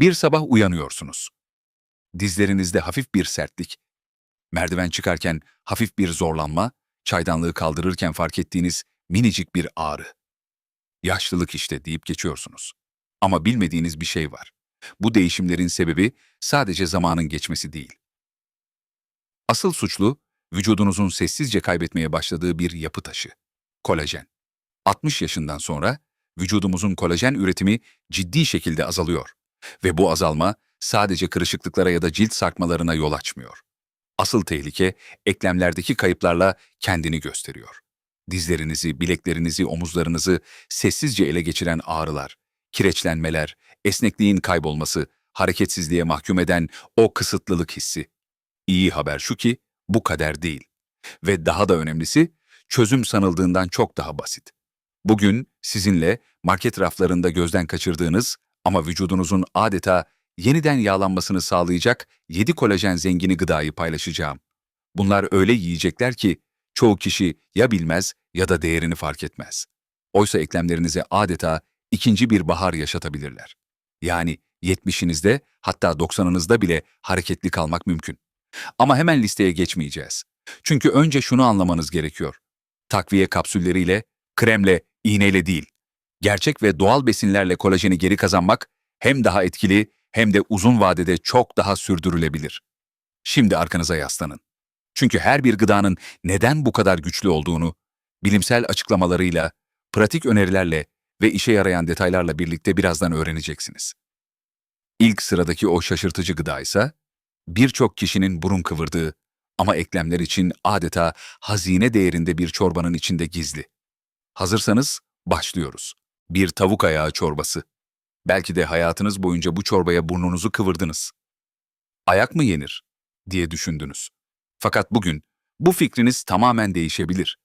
Bir sabah uyanıyorsunuz. Dizlerinizde hafif bir sertlik, merdiven çıkarken hafif bir zorlanma, çaydanlığı kaldırırken fark ettiğiniz minicik bir ağrı. Yaşlılık işte deyip geçiyorsunuz. Ama bilmediğiniz bir şey var. Bu değişimlerin sebebi sadece zamanın geçmesi değil. Asıl suçlu, vücudunuzun sessizce kaybetmeye başladığı bir yapı taşı. Kolajen. 60 yaşından sonra vücudumuzun kolajen üretimi ciddi şekilde azalıyor. Ve bu azalma sadece kırışıklıklara ya da cilt sarkmalarına yol açmıyor. Asıl tehlike eklemlerdeki kayıplarla kendini gösteriyor. Dizlerinizi, bileklerinizi, omuzlarınızı sessizce ele geçiren ağrılar, kireçlenmeler, esnekliğin kaybolması, hareketsizliğe mahkum eden o kısıtlılık hissi. İyi haber şu ki bu kader değil. Ve daha da önemlisi çözüm sanıldığından çok daha basit. Bugün sizinle market raflarında gözden kaçırdığınız ama vücudunuzun adeta yeniden yağlanmasını sağlayacak 7 kolajen zengini gıdayı paylaşacağım. Bunlar öyle yiyecekler ki çoğu kişi ya bilmez ya da değerini fark etmez. Oysa eklemlerinize adeta ikinci bir bahar yaşatabilirler. Yani 70'inizde hatta 90'ınızda bile hareketli kalmak mümkün. Ama hemen listeye geçmeyeceğiz. Çünkü önce şunu anlamanız gerekiyor. Takviye kapsülleriyle, kremle, iğneyle değil. Gerçek ve doğal besinlerle kolajeni geri kazanmak hem daha etkili hem de uzun vadede çok daha sürdürülebilir. Şimdi arkanıza yaslanın. Çünkü her bir gıdanın neden bu kadar güçlü olduğunu, bilimsel açıklamalarıyla, pratik önerilerle ve işe yarayan detaylarla birlikte birazdan öğreneceksiniz. İlk sıradaki o şaşırtıcı gıda ise, birçok kişinin burun kıvırdığı ama eklemler için adeta hazine değerinde bir çorbanın içinde gizli. Hazırsanız başlıyoruz. Bir tavuk ayağı çorbası. Belki de hayatınız boyunca bu çorbaya burnunuzu kıvırdınız. Ayak mı yenir diye düşündünüz. Fakat bugün bu fikriniz tamamen değişebilir.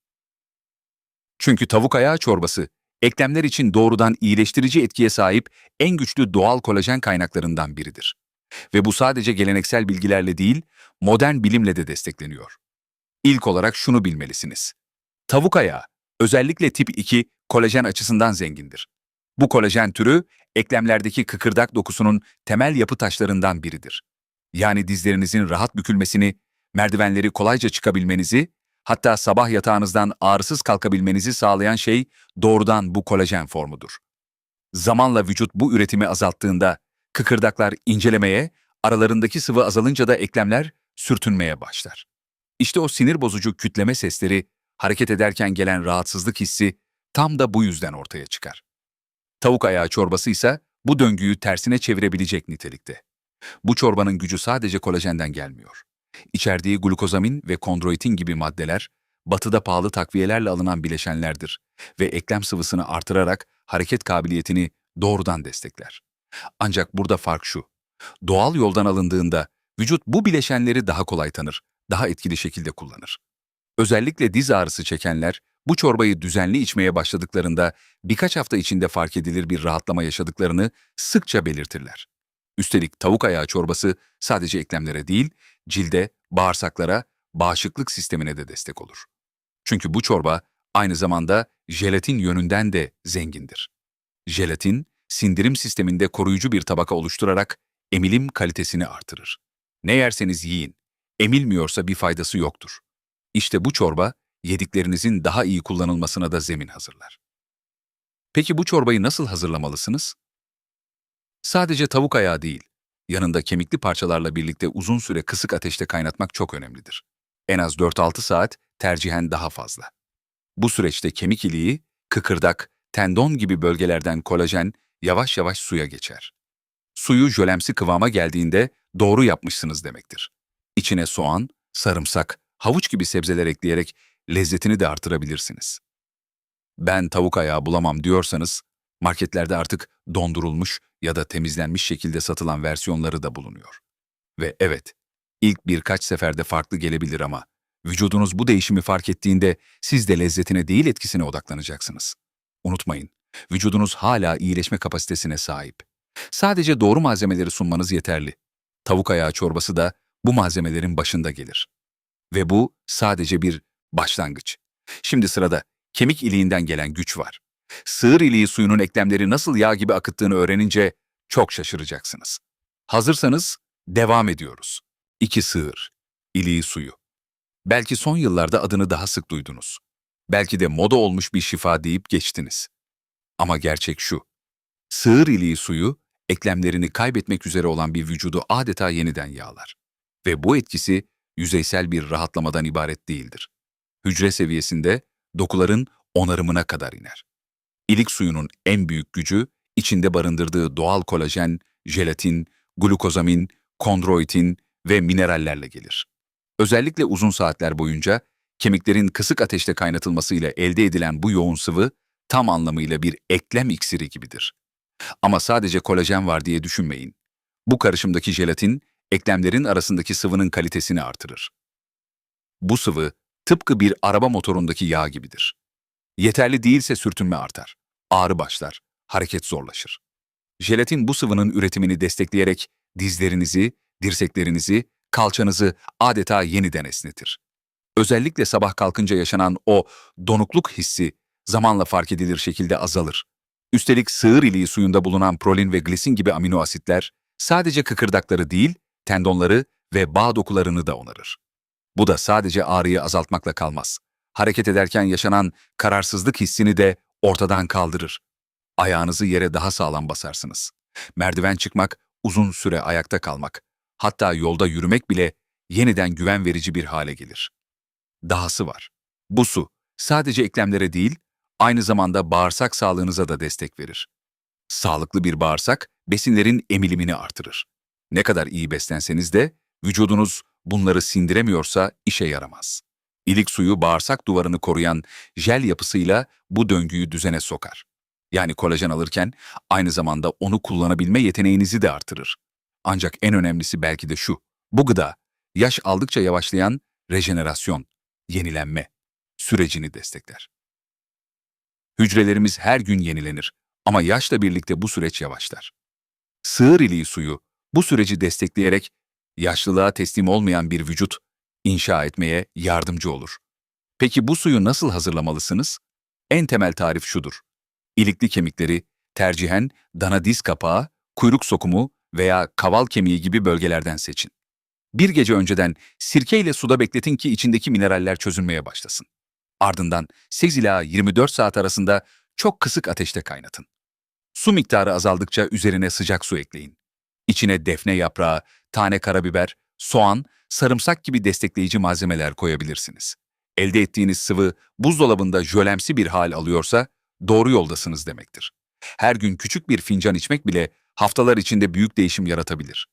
Çünkü tavuk ayağı çorbası eklemler için doğrudan iyileştirici etkiye sahip en güçlü doğal kolajen kaynaklarından biridir. Ve bu sadece geleneksel bilgilerle değil, modern bilimle de destekleniyor. İlk olarak şunu bilmelisiniz. Tavuk ayağı, özellikle tip 2 kolajen açısından zengindir. Bu kolajen türü, eklemlerdeki kıkırdak dokusunun temel yapı taşlarından biridir. Yani dizlerinizin rahat bükülmesini, merdivenleri kolayca çıkabilmenizi, hatta sabah yatağınızdan ağrısız kalkabilmenizi sağlayan şey doğrudan bu kolajen formudur. Zamanla vücut bu üretimi azalttığında kıkırdaklar incelemeye, aralarındaki sıvı azalınca da eklemler sürtünmeye başlar. İşte o sinir bozucu kütleme sesleri, hareket ederken gelen rahatsızlık hissi tam da bu yüzden ortaya çıkar. Tavuk ayağı çorbası ise bu döngüyü tersine çevirebilecek nitelikte. Bu çorbanın gücü sadece kolajenden gelmiyor. İçerdiği glukozamin ve kondroitin gibi maddeler, batıda pahalı takviyelerle alınan bileşenlerdir ve eklem sıvısını artırarak hareket kabiliyetini doğrudan destekler. Ancak burada fark şu, doğal yoldan alındığında vücut bu bileşenleri daha kolay tanır, daha etkili şekilde kullanır. Özellikle diz ağrısı çekenler bu çorbayı düzenli içmeye başladıklarında birkaç hafta içinde fark edilir bir rahatlama yaşadıklarını sıkça belirtirler. Üstelik tavuk ayağı çorbası sadece eklemlere değil, cilde, bağırsaklara, bağışıklık sistemine de destek olur. Çünkü bu çorba aynı zamanda jelatin yönünden de zengindir. Jelatin, sindirim sisteminde koruyucu bir tabaka oluşturarak emilim kalitesini artırır. Ne yerseniz yiyin, emilmiyorsa bir faydası yoktur. İşte bu çorba, yediklerinizin daha iyi kullanılmasına da zemin hazırlar. Peki bu çorbayı nasıl hazırlamalısınız? Sadece tavuk ayağı değil, yanında kemikli parçalarla birlikte uzun süre kısık ateşte kaynatmak çok önemlidir. En az 4-6 saat, tercihen daha fazla. Bu süreçte kemik iliği, kıkırdak, tendon gibi bölgelerden kolajen yavaş yavaş suya geçer. Suyu jölemsi kıvama geldiğinde doğru yapmışsınız demektir. İçine soğan, sarımsak, havuç gibi sebzeler ekleyerek lezzetini de artırabilirsiniz. Ben tavuk ayağı bulamam diyorsanız, marketlerde artık dondurulmuş ya da temizlenmiş şekilde satılan versiyonları da bulunuyor. Ve evet, ilk birkaç seferde farklı gelebilir ama vücudunuz bu değişimi fark ettiğinde siz de lezzetine değil etkisine odaklanacaksınız. Unutmayın, vücudunuz hala iyileşme kapasitesine sahip. Sadece doğru malzemeleri sunmanız yeterli. Tavuk ayağı çorbası da bu malzemelerin başında gelir. Ve bu sadece bir başlangıç. Şimdi sırada kemik iliğinden gelen güç var. Sığır iliği suyunun eklemleri nasıl yağ gibi akıttığını öğrenince çok şaşıracaksınız. Hazırsanız devam ediyoruz. İki sığır, iliği suyu. Belki son yıllarda adını daha sık duydunuz. Belki de moda olmuş bir şifa deyip geçtiniz. Ama gerçek şu. Sığır iliği suyu, eklemlerini kaybetmek üzere olan bir vücudu adeta yeniden yağlar. Ve bu etkisi yüzeysel bir rahatlamadan ibaret değildir. Hücre seviyesinde dokuların onarımına kadar iner. İlik suyunun en büyük gücü, içinde barındırdığı doğal kolajen, jelatin, glukozamin, kondroitin ve minerallerle gelir. Özellikle uzun saatler boyunca kemiklerin kısık ateşte kaynatılmasıyla elde edilen bu yoğun sıvı tam anlamıyla bir eklem iksiri gibidir. Ama sadece kolajen var diye düşünmeyin. Bu karışımdaki jelatin, eklemlerin arasındaki sıvının kalitesini artırır. Bu sıvı tıpkı bir araba motorundaki yağ gibidir. Yeterli değilse sürtünme artar, ağrı başlar, hareket zorlaşır. Jelatin bu sıvının üretimini destekleyerek dizlerinizi, dirseklerinizi, kalçanızı adeta yeniden esnetir. Özellikle sabah kalkınca yaşanan o donukluk hissi zamanla fark edilir şekilde azalır. Üstelik sığır iliği suyunda bulunan prolin ve glisin gibi amino asitler sadece kıkırdakları değil, tendonları ve bağ dokularını da onarır. Bu da sadece ağrıyı azaltmakla kalmaz. Hareket ederken yaşanan kararsızlık hissini de ortadan kaldırır. Ayağınızı yere daha sağlam basarsınız. Merdiven çıkmak, uzun süre ayakta kalmak, hatta yolda yürümek bile yeniden güven verici bir hale gelir. Dahası var. Bu su sadece eklemlere değil, aynı zamanda bağırsak sağlığınıza da destek verir. Sağlıklı bir bağırsak besinlerin emilimini artırır. Ne kadar iyi beslenseniz de vücudunuz bunları sindiremiyorsa işe yaramaz. İlik suyu bağırsak duvarını koruyan jel yapısıyla bu döngüyü düzene sokar. Yani kolajen alırken aynı zamanda onu kullanabilme yeteneğinizi de artırır. Ancak en önemlisi belki de şu. Bu gıda yaş aldıkça yavaşlayan rejenerasyon, yenilenme sürecini destekler. Hücrelerimiz her gün yenilenir ama yaşla birlikte bu süreç yavaşlar. Sığır iliği suyu bu süreci destekleyerek yaşlılığa teslim olmayan bir vücut inşa etmeye yardımcı olur. Peki bu suyu nasıl hazırlamalısınız? En temel tarif şudur. İlikli kemikleri tercihen dana diz kapağı, kuyruk sokumu veya kaval kemiği gibi bölgelerden seçin. Bir gece önceden sirke ile suda bekletin ki içindeki mineraller çözülmeye başlasın. Ardından 8 ila 24 saat arasında çok kısık ateşte kaynatın. Su miktarı azaldıkça üzerine sıcak su ekleyin. İçine defne yaprağı, tane karabiber, soğan, sarımsak gibi destekleyici malzemeler koyabilirsiniz. Elde ettiğiniz sıvı buzdolabında jölemsi bir hal alıyorsa doğru yoldasınız demektir. Her gün küçük bir fincan içmek bile haftalar içinde büyük değişim yaratabilir.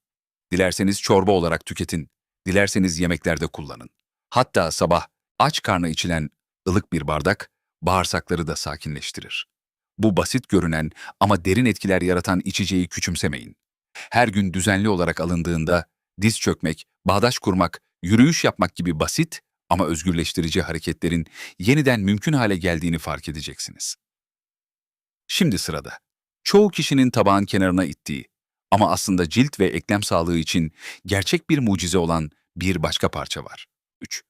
Dilerseniz çorba olarak tüketin, dilerseniz yemeklerde kullanın. Hatta sabah aç karnı içilen ılık bir bardak bağırsakları da sakinleştirir. Bu basit görünen ama derin etkiler yaratan içeceği küçümsemeyin. Her gün düzenli olarak alındığında diz çökmek, bağdaş kurmak, yürüyüş yapmak gibi basit ama özgürleştirici hareketlerin yeniden mümkün hale geldiğini fark edeceksiniz. Şimdi sırada. Çoğu kişinin tabağın kenarına ittiği ama aslında cilt ve eklem sağlığı için gerçek bir mucize olan bir başka parça var. 3.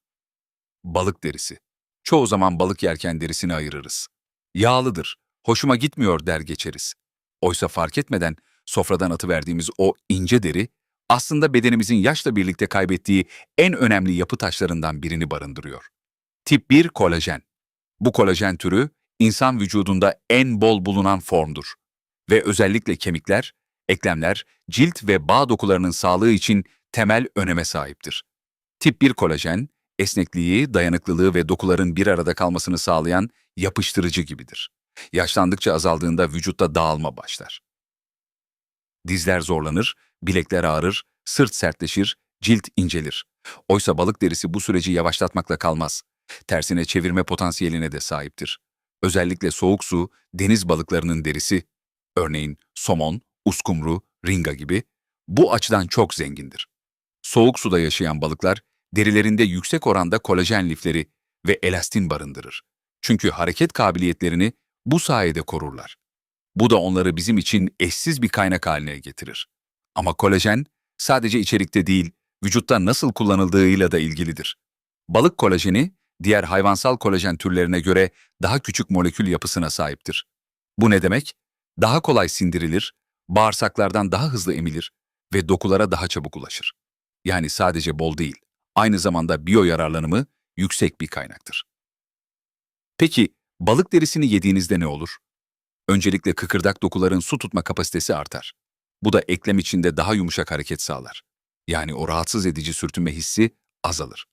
Balık derisi. Çoğu zaman balık yerken derisini ayırırız. Yağlıdır, hoşuma gitmiyor der geçeriz. Oysa fark etmeden sofradan atıverdiğimiz o ince deri aslında bedenimizin yaşla birlikte kaybettiği en önemli yapı taşlarından birini barındırıyor. Tip 1 kolajen. Bu kolajen türü insan vücudunda en bol bulunan formdur ve özellikle kemikler, eklemler, cilt ve bağ dokularının sağlığı için temel öneme sahiptir. Tip 1 kolajen, esnekliği, dayanıklılığı ve dokuların bir arada kalmasını sağlayan yapıştırıcı gibidir. Yaşlandıkça azaldığında vücutta dağılma başlar. Dizler zorlanır, bilekler ağrır, sırt sertleşir, cilt incelir. Oysa balık derisi bu süreci yavaşlatmakla kalmaz. Tersine çevirme potansiyeline de sahiptir. Özellikle soğuk su, deniz balıklarının derisi, örneğin somon, uskumru, ringa gibi, bu açıdan çok zengindir. Soğuk suda yaşayan balıklar, derilerinde yüksek oranda kolajen lifleri ve elastin barındırır. Çünkü hareket kabiliyetlerini bu sayede korurlar. Bu da onları bizim için eşsiz bir kaynak haline getirir. Ama kolajen sadece içerikte değil, vücutta nasıl kullanıldığıyla da ilgilidir. Balık kolajeni, diğer hayvansal kolajen türlerine göre daha küçük molekül yapısına sahiptir. Bu ne demek? Daha kolay sindirilir, bağırsaklardan daha hızlı emilir ve dokulara daha çabuk ulaşır. Yani sadece bol değil, aynı zamanda biyo yararlanımı yüksek bir kaynaktır. Peki balık derisini yediğinizde ne olur? Öncelikle kıkırdak dokuların su tutma kapasitesi artar. Bu da eklem içinde daha yumuşak hareket sağlar. Yani o rahatsız edici sürtünme hissi azalır.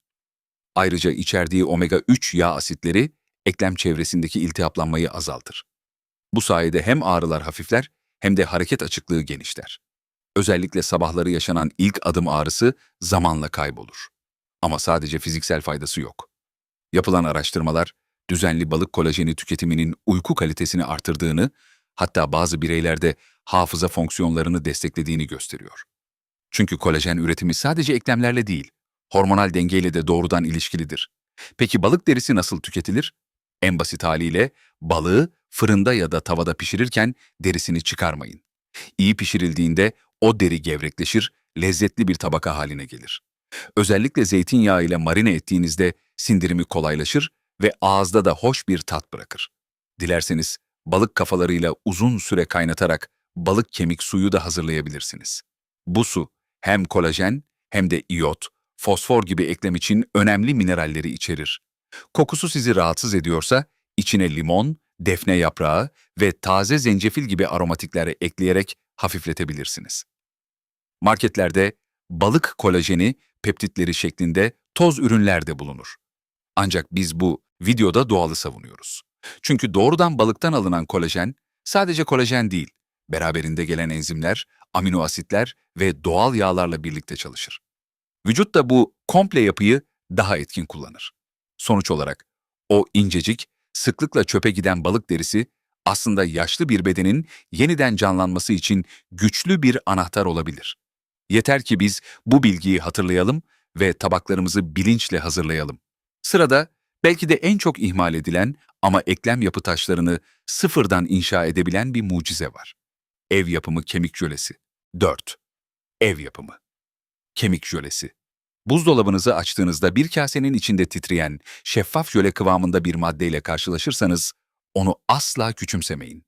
Ayrıca içerdiği omega-3 yağ asitleri eklem çevresindeki iltihaplanmayı azaltır. Bu sayede hem ağrılar hafifler hem de hareket açıklığı genişler. Özellikle sabahları yaşanan ilk adım ağrısı zamanla kaybolur. Ama sadece fiziksel faydası yok. Yapılan araştırmalar, düzenli balık kolajeni tüketiminin uyku kalitesini artırdığını, hatta bazı bireylerde hafıza fonksiyonlarını desteklediğini gösteriyor. Çünkü kolajen üretimi sadece eklemlerle değil, hormonal dengeyle de doğrudan ilişkilidir. Peki balık derisi nasıl tüketilir? En basit haliyle balığı fırında ya da tavada pişirirken derisini çıkarmayın. İyi pişirildiğinde o deri gevrekleşir, lezzetli bir tabaka haline gelir. Özellikle zeytinyağı ile marine ettiğinizde sindirimi kolaylaşır ve ağızda da hoş bir tat bırakır. Dilerseniz balık kafalarıyla uzun süre kaynatarak balık kemik suyu da hazırlayabilirsiniz. Bu su hem kolajen hem de iyot, fosfor gibi eklem için önemli mineralleri içerir. Kokusu sizi rahatsız ediyorsa içine limon, defne yaprağı ve taze zencefil gibi aromatikleri ekleyerek hafifletebilirsiniz. Marketlerde balık kolajeni peptitleri şeklinde toz ürünler de bulunur. Ancak biz bu videoda doğalı savunuyoruz. Çünkü doğrudan balıktan alınan kolajen sadece kolajen değil, beraberinde gelen enzimler, amino asitler ve doğal yağlarla birlikte çalışır. Vücut da bu komple yapıyı daha etkin kullanır. Sonuç olarak o incecik, sıklıkla çöpe giden balık derisi aslında yaşlı bir bedenin yeniden canlanması için güçlü bir anahtar olabilir. Yeter ki biz bu bilgiyi hatırlayalım ve tabaklarımızı bilinçle hazırlayalım. Sırada belki de en çok ihmal edilen ama eklem yapı taşlarını sıfırdan inşa edebilen bir mucize var. Ev yapımı kemik jölesi. 4. Ev yapımı. Kemik jölesi. Buzdolabınızı açtığınızda bir kasenin içinde titreyen, şeffaf jöle kıvamında bir maddeyle karşılaşırsanız onu asla küçümsemeyin.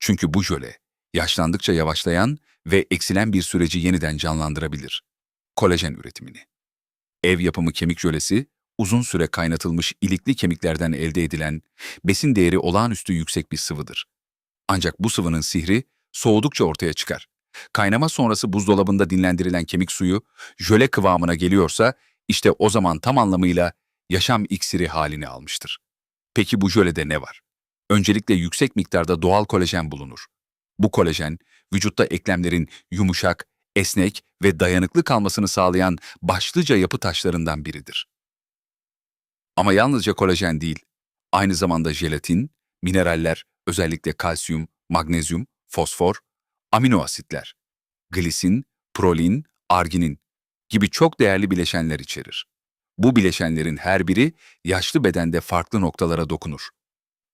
Çünkü bu jöle, yaşlandıkça yavaşlayan ve eksilen bir süreci yeniden canlandırabilir. Kolajen üretimini. Ev yapımı kemik jölesi, uzun süre kaynatılmış ilikli kemiklerden elde edilen, besin değeri olağanüstü yüksek bir sıvıdır. Ancak bu sıvının sihri soğudukça ortaya çıkar. Kaynama sonrası buzdolabında dinlendirilen kemik suyu jöle kıvamına geliyorsa işte o zaman tam anlamıyla yaşam iksiri halini almıştır. Peki bu jölede ne var? Öncelikle yüksek miktarda doğal kolajen bulunur. Bu kolajen vücutta eklemlerin yumuşak, esnek ve dayanıklı kalmasını sağlayan başlıca yapı taşlarından biridir. Ama yalnızca kolajen değil, aynı zamanda jelatin, mineraller, özellikle kalsiyum, magnezyum, fosfor, amino asitler, glisin, prolin, arginin gibi çok değerli bileşenler içerir. Bu bileşenlerin her biri yaşlı bedende farklı noktalara dokunur.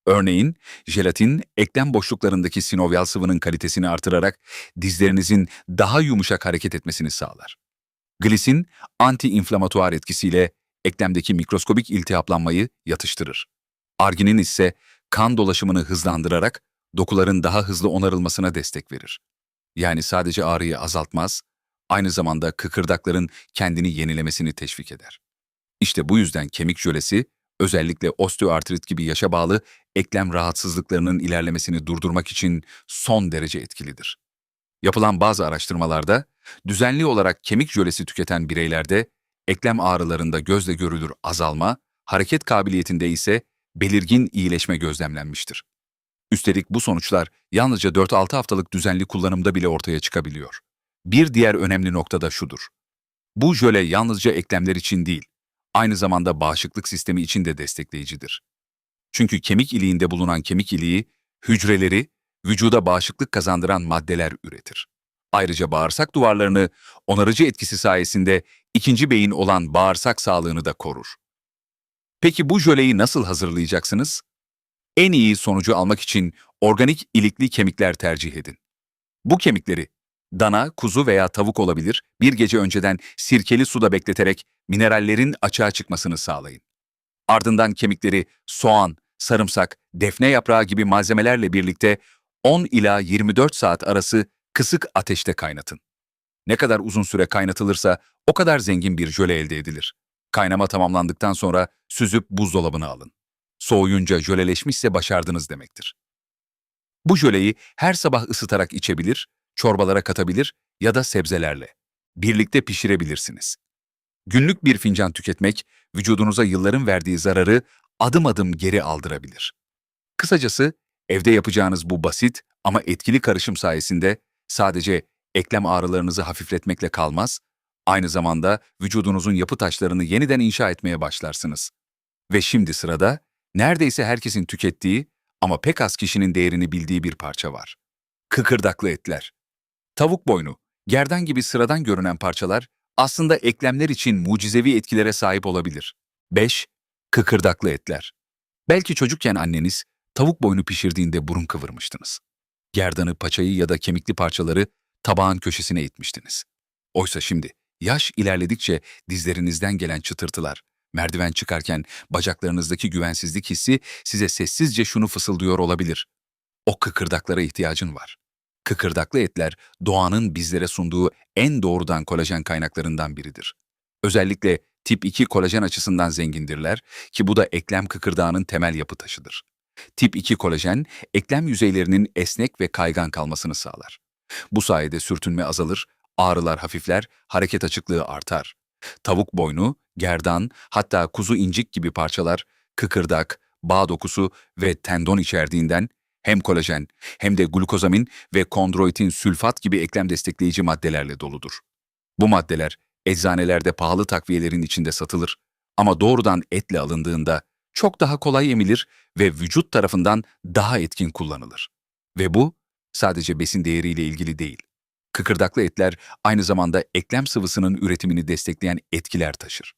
Örneğin, jelatin, eklem boşluklarındaki sinovyal sıvının kalitesini artırarak dizlerinizin daha yumuşak hareket etmesini sağlar. Glisin, anti-inflamatuar etkisiyle eklemdeki mikroskobik iltihaplanmayı yatıştırır. Arginin ise kan dolaşımını hızlandırarak dokuların daha hızlı onarılmasına destek verir. Yani sadece ağrıyı azaltmaz, aynı zamanda kıkırdakların kendini yenilemesini teşvik eder. İşte bu yüzden kemik jölesi, özellikle osteoartrit gibi yaşa bağlı eklem rahatsızlıklarının ilerlemesini durdurmak için son derece etkilidir. Yapılan bazı araştırmalarda, düzenli olarak kemik jölesi tüketen bireylerde eklem ağrılarında gözle görülür azalma, hareket kabiliyetinde ise belirgin iyileşme gözlemlenmiştir. Üstelik bu sonuçlar yalnızca 4-6 haftalık düzenli kullanımda bile ortaya çıkabiliyor. Bir diğer önemli nokta da şudur. Bu jöle yalnızca eklemler için değil, aynı zamanda bağışıklık sistemi için de destekleyicidir. Çünkü kemik iliğinde bulunan kemik iliği, hücreleri, vücuda bağışıklık kazandıran maddeler üretir. Ayrıca bağırsak duvarlarını onarıcı etkisi sayesinde ikinci beyin olan bağırsak sağlığını da korur. Peki bu jöleyi nasıl hazırlayacaksınız? En iyi sonucu almak için organik ilikli kemikler tercih edin. Bu kemikleri dana, kuzu veya tavuk olabilir, bir gece önceden sirkeli suda bekleterek minerallerin açığa çıkmasını sağlayın. Ardından kemikleri soğan, sarımsak, defne yaprağı gibi malzemelerle birlikte 10 ila 24 saat arası kısık ateşte kaynatın. Ne kadar uzun süre kaynatılırsa o kadar zengin bir jöle elde edilir. Kaynama tamamlandıktan sonra süzüp buzdolabına alın. Soğuyunca jöleleşmişse başardınız demektir. Bu jöleyi her sabah ısıtarak içebilir, çorbalara katabilir ya da sebzelerle. Birlikte pişirebilirsiniz. Günlük bir fincan tüketmek, vücudunuza yılların verdiği zararı adım adım geri aldırabilir. Kısacası, evde yapacağınız bu basit ama etkili karışım sayesinde sadece eklem ağrılarınızı hafifletmekle kalmaz, aynı zamanda vücudunuzun yapı taşlarını yeniden inşa etmeye başlarsınız. Ve şimdi sırada neredeyse herkesin tükettiği ama pek az kişinin değerini bildiği bir parça var. Kıkırdaklı etler. Tavuk boynu, gerdan gibi sıradan görünen parçalar aslında eklemler için mucizevi etkilere sahip olabilir. 5. Kıkırdaklı etler. Belki çocukken anneniz tavuk boynu pişirdiğinde burun kıvırmıştınız. Gerdanı, paçayı ya da kemikli parçaları tabağın köşesine itmiştiniz. Oysa şimdi yaş ilerledikçe dizlerinizden gelen çıtırtılar, merdiven çıkarken bacaklarınızdaki güvensizlik hissi size sessizce şunu fısıldıyor olabilir. O kıkırdaklara ihtiyacın var. Kıkırdaklı etler doğanın bizlere sunduğu en doğrudan kolajen kaynaklarından biridir. Özellikle tip 2 kolajen açısından zengindirler ki bu da eklem kıkırdağının temel yapı taşıdır. Tip 2 kolajen, eklem yüzeylerinin esnek ve kaygan kalmasını sağlar. Bu sayede sürtünme azalır, ağrılar hafifler, hareket açıklığı artar. Tavuk boynu, gerdan, hatta kuzu incik gibi parçalar, kıkırdak, bağ dokusu ve tendon içerdiğinden hem kolajen hem de glukozamin ve kondroitin sülfat gibi eklem destekleyici maddelerle doludur. Bu maddeler eczanelerde pahalı takviyelerin içinde satılır ama doğrudan etle alındığında çok daha kolay emilir ve vücut tarafından daha etkin kullanılır. Ve bu sadece besin değeriyle ilgili değil. Kıkırdaklı etler aynı zamanda eklem sıvısının üretimini destekleyen etkiler taşır.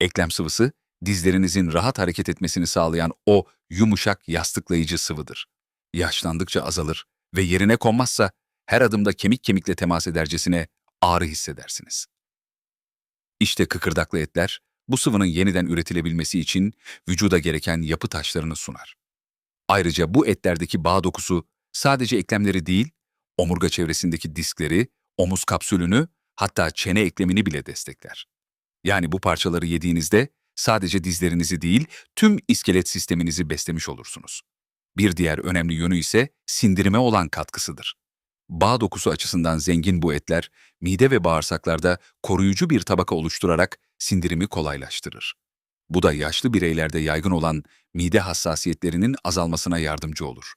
Eklem sıvısı, dizlerinizin rahat hareket etmesini sağlayan o yumuşak yastıklayıcı sıvıdır. Yaşlandıkça azalır ve yerine konmazsa her adımda kemik kemikle temas edercesine ağrı hissedersiniz. İşte kıkırdaklı etler, bu sıvının yeniden üretilebilmesi için vücuda gereken yapı taşlarını sunar. Ayrıca bu etlerdeki bağ dokusu sadece eklemleri değil, omurga çevresindeki diskleri, omuz kapsülünü, hatta çene eklemini bile destekler. Yani bu parçaları yediğinizde sadece dizlerinizi değil, tüm iskelet sisteminizi beslemiş olursunuz. Bir diğer önemli yönü ise sindirime olan katkısıdır. Bağ dokusu açısından zengin bu etler, mide ve bağırsaklarda koruyucu bir tabaka oluşturarak sindirimi kolaylaştırır. Bu da yaşlı bireylerde yaygın olan mide hassasiyetlerinin azalmasına yardımcı olur.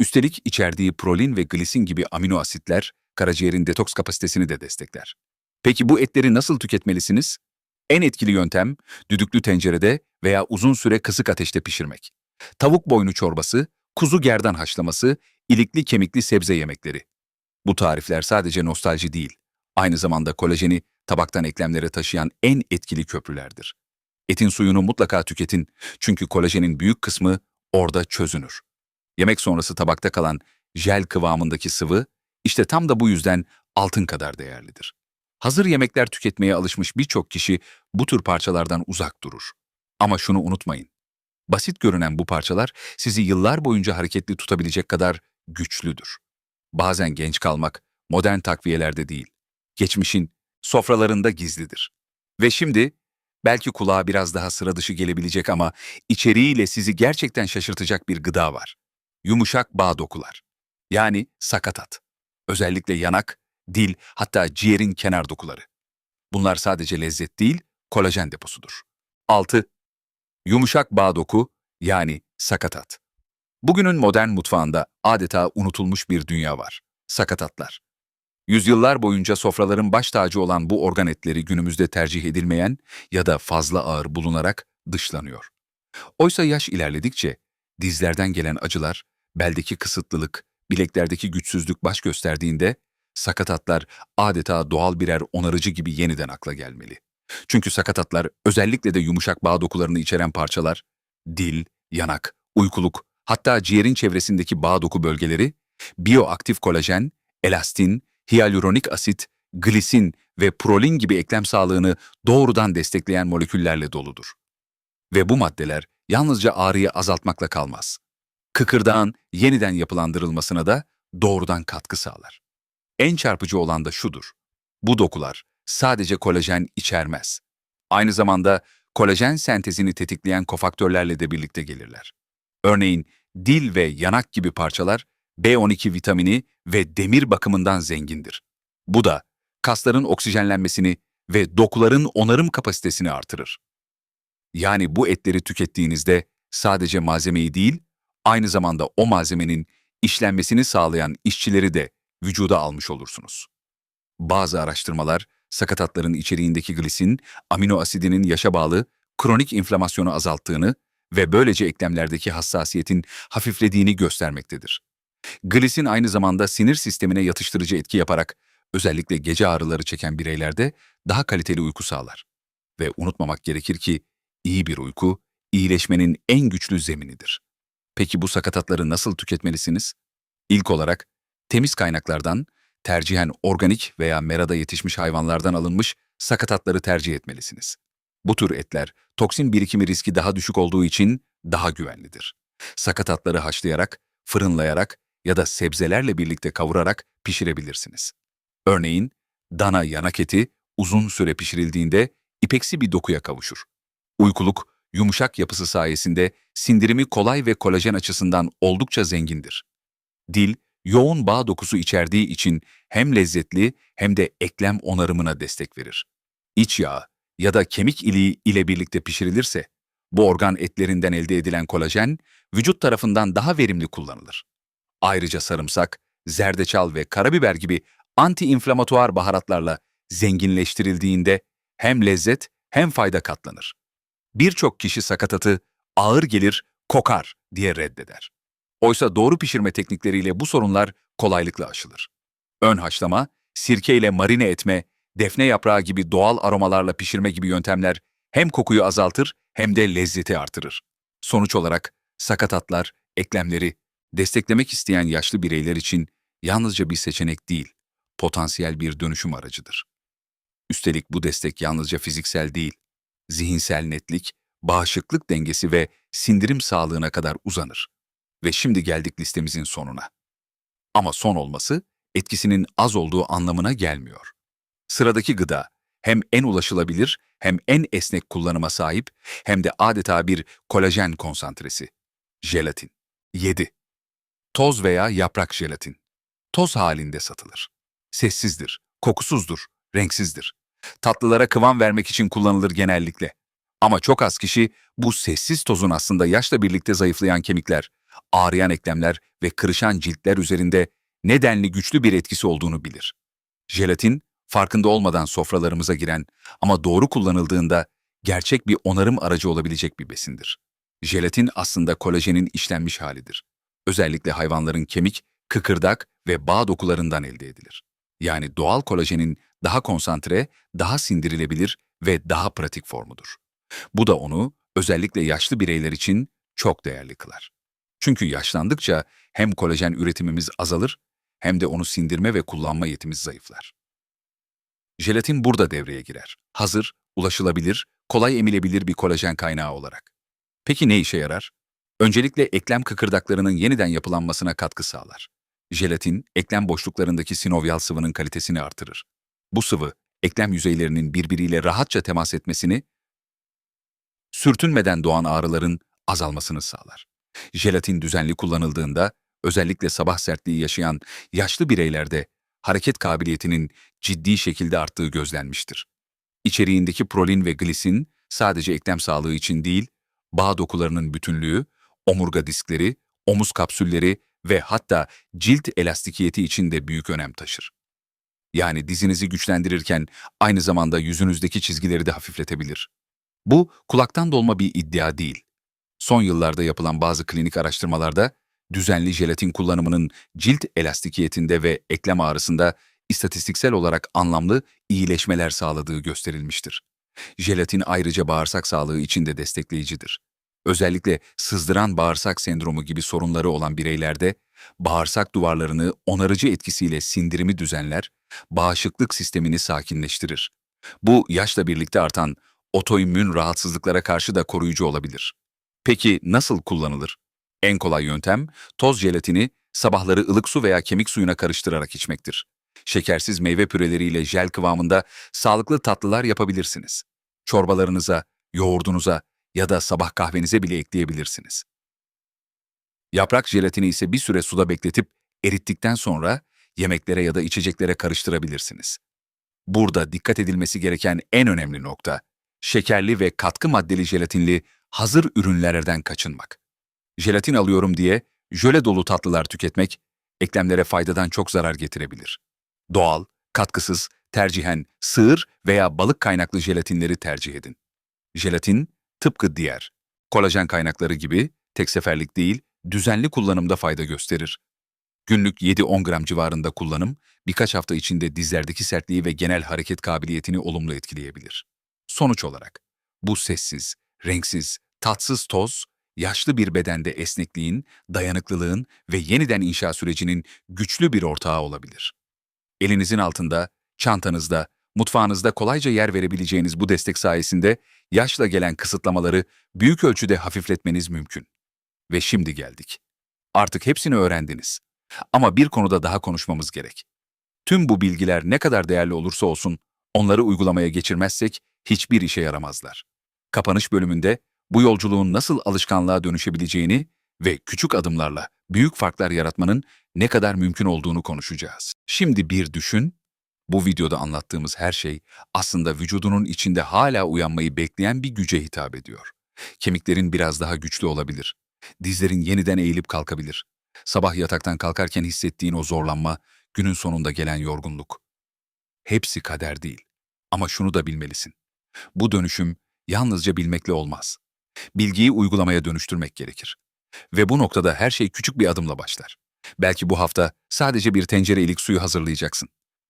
Üstelik içerdiği prolin ve glisin gibi amino asitler karaciğerin detoks kapasitesini de destekler. Peki bu etleri nasıl tüketmelisiniz? En etkili yöntem düdüklü tencerede veya uzun süre kısık ateşte pişirmek. Tavuk boynu çorbası, kuzu gerdan haşlaması, ilikli kemikli sebze yemekleri. Bu tarifler sadece nostalji değil, aynı zamanda kolajeni tabaktan eklemlere taşıyan en etkili köprülerdir. Etin suyunu mutlaka tüketin çünkü kolajenin büyük kısmı orada çözünür. Yemek sonrası tabakta kalan jel kıvamındaki sıvı işte tam da bu yüzden altın kadar değerlidir. Hazır yemekler tüketmeye alışmış birçok kişi bu tür parçalardan uzak durur. Ama şunu unutmayın. Basit görünen bu parçalar sizi yıllar boyunca hareketli tutabilecek kadar güçlüdür. Bazen genç kalmak modern takviyelerde değil, geçmişin sofralarında gizlidir. Ve şimdi belki kulağa biraz daha sıra dışı gelebilecek ama içeriğiyle sizi gerçekten şaşırtacak bir gıda var. Yumuşak bağ dokular. Yani sakatat. Özellikle yanak, dil hatta ciğerin kenar dokuları. Bunlar sadece lezzet değil, kolajen deposudur. 6. Yumuşak bağ doku yani sakatat. Bugünün modern mutfağında adeta unutulmuş bir dünya var. Sakatatlar. Yüzyıllar boyunca sofraların baş tacı olan bu organ etleri günümüzde tercih edilmeyen ya da fazla ağır bulunarak dışlanıyor. Oysa yaş ilerledikçe dizlerden gelen acılar, beldeki kısıtlılık, bileklerdeki güçsüzlük baş gösterdiğinde sakatatlar adeta doğal birer onarıcı gibi yeniden akla gelmeli. Çünkü sakatatlar özellikle de yumuşak bağ dokularını içeren parçalar, dil, yanak, uykuluk, hatta ciğerin çevresindeki bağ doku bölgeleri, bioaktif kolajen, elastin, hyaluronik asit, glisin ve prolin gibi eklem sağlığını doğrudan destekleyen moleküllerle doludur. Ve bu maddeler yalnızca ağrıyı azaltmakla kalmaz. Kıkırdağın yeniden yapılandırılmasına da doğrudan katkı sağlar. En çarpıcı olan da şudur. Bu dokular sadece kolajen içermez. Aynı zamanda kolajen sentezini tetikleyen kofaktörlerle de birlikte gelirler. Örneğin dil ve yanak gibi parçalar B12 vitamini ve demir bakımından zengindir. Bu da kasların oksijenlenmesini ve dokuların onarım kapasitesini artırır. Yani bu etleri tükettiğinizde sadece malzemeyi değil, aynı zamanda o malzemenin işlenmesini sağlayan işçileri de vücuda almış olursunuz. Bazı araştırmalar sakatatların içeriğindeki glisin, amino asidinin yaşa bağlı kronik inflamasyonu azalttığını ve böylece eklemlerdeki hassasiyetin hafiflediğini göstermektedir. Glisin aynı zamanda sinir sistemine yatıştırıcı etki yaparak özellikle gece ağrıları çeken bireylerde daha kaliteli uyku sağlar. Ve unutmamak gerekir ki iyi bir uyku iyileşmenin en güçlü zeminidir. Peki bu sakatatları nasıl tüketmelisiniz? İlk olarak temiz kaynaklardan, tercihen organik veya merada yetişmiş hayvanlardan alınmış sakatatları tercih etmelisiniz. Bu tür etler toksin birikimi riski daha düşük olduğu için daha güvenlidir. Sakatatları haşlayarak, fırınlayarak ya da sebzelerle birlikte kavurarak pişirebilirsiniz. Örneğin dana yanak eti uzun süre pişirildiğinde ipeksi bir dokuya kavuşur. Uykuluk, yumuşak yapısı sayesinde sindirimi kolay ve kolajen açısından oldukça zengindir. Dil, yoğun bağ dokusu içerdiği için hem lezzetli hem de eklem onarımına destek verir. İç yağı ya da kemik iliği ile birlikte pişirilirse, bu organ etlerinden elde edilen kolajen vücut tarafından daha verimli kullanılır. Ayrıca sarımsak, zerdeçal ve karabiber gibi anti-inflamatuar baharatlarla zenginleştirildiğinde hem lezzet hem fayda katlanır. Birçok kişi sakatatı ağır gelir, kokar diye reddeder. Oysa doğru pişirme teknikleriyle bu sorunlar kolaylıkla aşılır. Ön haşlama, sirke ile marine etme, defne yaprağı gibi doğal aromalarla pişirme gibi yöntemler hem kokuyu azaltır hem de lezzeti artırır. Sonuç olarak sakatatlar, eklemleri desteklemek isteyen yaşlı bireyler için yalnızca bir seçenek değil, potansiyel bir dönüşüm aracıdır. Üstelik bu destek yalnızca fiziksel değil, zihinsel netlik, bağışıklık dengesi ve sindirim sağlığına kadar uzanır. Ve şimdi geldik listemizin sonuna. Ama son olması etkisinin az olduğu anlamına gelmiyor. Sıradaki gıda hem en ulaşılabilir hem en esnek kullanıma sahip hem de adeta bir kolajen konsantresi. Jelatin. 7. Toz veya yaprak jelatin. Toz halinde satılır. Sessizdir, kokusuzdur, renksizdir. Tatlılara kıvam vermek için kullanılır genellikle. Ama çok az kişi bu sessiz tozun aslında yaşla birlikte zayıflayan kemikler, ağrıyan eklemler ve kırışan ciltler üzerinde nedenli güçlü bir etkisi olduğunu bilir. Jelatin, farkında olmadan sofralarımıza giren ama doğru kullanıldığında gerçek bir onarım aracı olabilecek bir besindir. Jelatin aslında kolajenin işlenmiş halidir. Özellikle hayvanların kemik, kıkırdak ve bağ dokularından elde edilir. Yani doğal kolajenin daha konsantre, daha sindirilebilir ve daha pratik formudur. Bu da onu özellikle yaşlı bireyler için çok değerli kılar. Çünkü yaşlandıkça hem kolajen üretimimiz azalır hem de onu sindirme ve kullanma yetimiz zayıflar. Jelatin burada devreye girer. Hazır, ulaşılabilir, kolay emilebilir bir kolajen kaynağı olarak. Peki ne işe yarar? Öncelikle eklem kıkırdaklarının yeniden yapılanmasına katkı sağlar. Jelatin, eklem boşluklarındaki sinovyal sıvının kalitesini artırır. Bu sıvı, eklem yüzeylerinin birbiriyle rahatça temas etmesini, sürtünmeden doğan ağrıların azalmasını sağlar. Jelatin düzenli kullanıldığında, özellikle sabah sertliği yaşayan yaşlı bireylerde hareket kabiliyetinin ciddi şekilde arttığı gözlenmiştir. İçeriğindeki prolin ve glisin sadece eklem sağlığı için değil, bağ dokularının bütünlüğü, omurga diskleri, omuz kapsülleri ve hatta cilt elastikiyeti için de büyük önem taşır. Yani dizinizi güçlendirirken aynı zamanda yüzünüzdeki çizgileri de hafifletebilir. Bu kulaktan dolma bir iddia değil. Son yıllarda yapılan bazı klinik araştırmalarda düzenli jelatin kullanımının cilt elastikiyetinde ve eklem ağrısında istatistiksel olarak anlamlı iyileşmeler sağladığı gösterilmiştir. Jelatin ayrıca bağırsak sağlığı için de destekleyicidir. Özellikle sızdıran bağırsak sendromu gibi sorunları olan bireylerde bağırsak duvarlarını onarıcı etkisiyle sindirimi düzenler, bağışıklık sistemini sakinleştirir. Bu yaşla birlikte artan otoimmün rahatsızlıklara karşı da koruyucu olabilir. Peki nasıl kullanılır? En kolay yöntem toz jelatini sabahları ılık su veya kemik suyuna karıştırarak içmektir. Şekersiz meyve püreleriyle jel kıvamında sağlıklı tatlılar yapabilirsiniz. Çorbalarınıza, yoğurdunuza ya da sabah kahvenize bile ekleyebilirsiniz. Yaprak jelatini ise bir süre suda bekletip erittikten sonra yemeklere ya da içeceklere karıştırabilirsiniz. Burada dikkat edilmesi gereken en önemli nokta, şekerli ve katkı maddeli jelatinli hazır ürünlerden kaçınmak. Jelatin alıyorum diye jöle dolu tatlılar tüketmek, eklemlere faydadan çok zarar getirebilir. Doğal, katkısız, tercihen sığır veya balık kaynaklı jelatinleri tercih edin. Jelatin, tıpkı diğer, kolajen kaynakları gibi tek seferlik değil, düzenli kullanımda fayda gösterir. Günlük 7-10 gram civarında kullanım, birkaç hafta içinde dizlerdeki sertliği ve genel hareket kabiliyetini olumlu etkileyebilir. Sonuç olarak, bu sessiz, renksiz, tatsız toz, yaşlı bir bedende esnekliğin, dayanıklılığın ve yeniden inşa sürecinin güçlü bir ortağı olabilir. Elinizin altında, çantanızda, mutfağınızda kolayca yer verebileceğiniz bu destek sayesinde yaşla gelen kısıtlamaları büyük ölçüde hafifletmeniz mümkün. Ve şimdi geldik. Artık hepsini öğrendiniz. Ama bir konuda daha konuşmamız gerek. Tüm bu bilgiler ne kadar değerli olursa olsun, onları uygulamaya geçirmezsek hiçbir işe yaramazlar. Kapanış bölümünde bu yolculuğun nasıl alışkanlığa dönüşebileceğini ve küçük adımlarla büyük farklar yaratmanın ne kadar mümkün olduğunu konuşacağız. Şimdi bir düşün, bu videoda anlattığımız her şey aslında vücudunun içinde hala uyanmayı bekleyen bir güce hitap ediyor. Kemiklerin biraz daha güçlü olabilir. Dizlerin yeniden eğilip kalkabilir. Sabah yataktan kalkarken hissettiğin o zorlanma, günün sonunda gelen yorgunluk. Hepsi kader değil. Ama şunu da bilmelisin. Bu dönüşüm yalnızca bilmekle olmaz. Bilgiyi uygulamaya dönüştürmek gerekir. Ve bu noktada her şey küçük bir adımla başlar. Belki bu hafta sadece bir tencere ilik suyu hazırlayacaksın.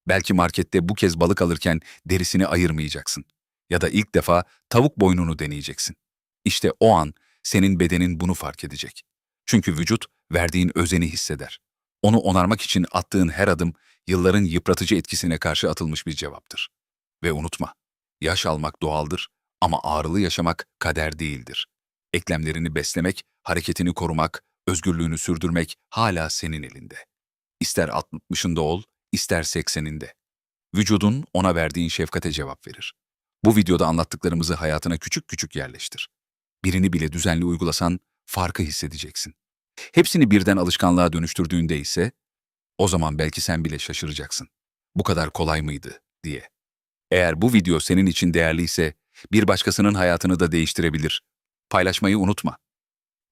Belki markette bu kez balık alırken derisini ayırmayacaksın. Ya da ilk defa tavuk boynunu deneyeceksin. İşte o an senin bedenin bunu fark edecek. Çünkü vücut verdiğin özeni hisseder. Onu onarmak için attığın her adım yılların yıpratıcı etkisine karşı atılmış bir cevaptır. Ve unutma, yaş almak doğaldır ama ağrılı yaşamak kader değildir. Eklemlerini beslemek, hareketini korumak, özgürlüğünü sürdürmek hala senin elinde. İster 60'ında ol, ister 80'inde. Vücudun ona verdiğin şefkate cevap verir. Bu videoda anlattıklarımızı hayatına küçük küçük yerleştir. Birini bile düzenli uygulasan farkı hissedeceksin. Hepsini birden alışkanlığa dönüştürdüğünde ise o zaman belki sen bile şaşıracaksın. Bu kadar kolay mıydı diye. Eğer bu video senin için değerliyse bir başkasının hayatını da değiştirebilir. Paylaşmayı unutma.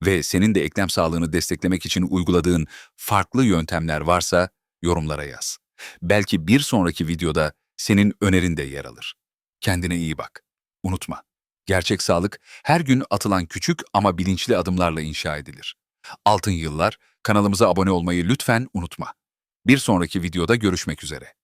Ve senin de eklem sağlığını desteklemek için uyguladığın farklı yöntemler varsa yorumlara yaz. Belki bir sonraki videoda senin önerin de yer alır. Kendine iyi bak. Unutma. Gerçek sağlık her gün atılan küçük ama bilinçli adımlarla inşa edilir. Altın Yıllar kanalımıza abone olmayı lütfen unutma. Bir sonraki videoda görüşmek üzere.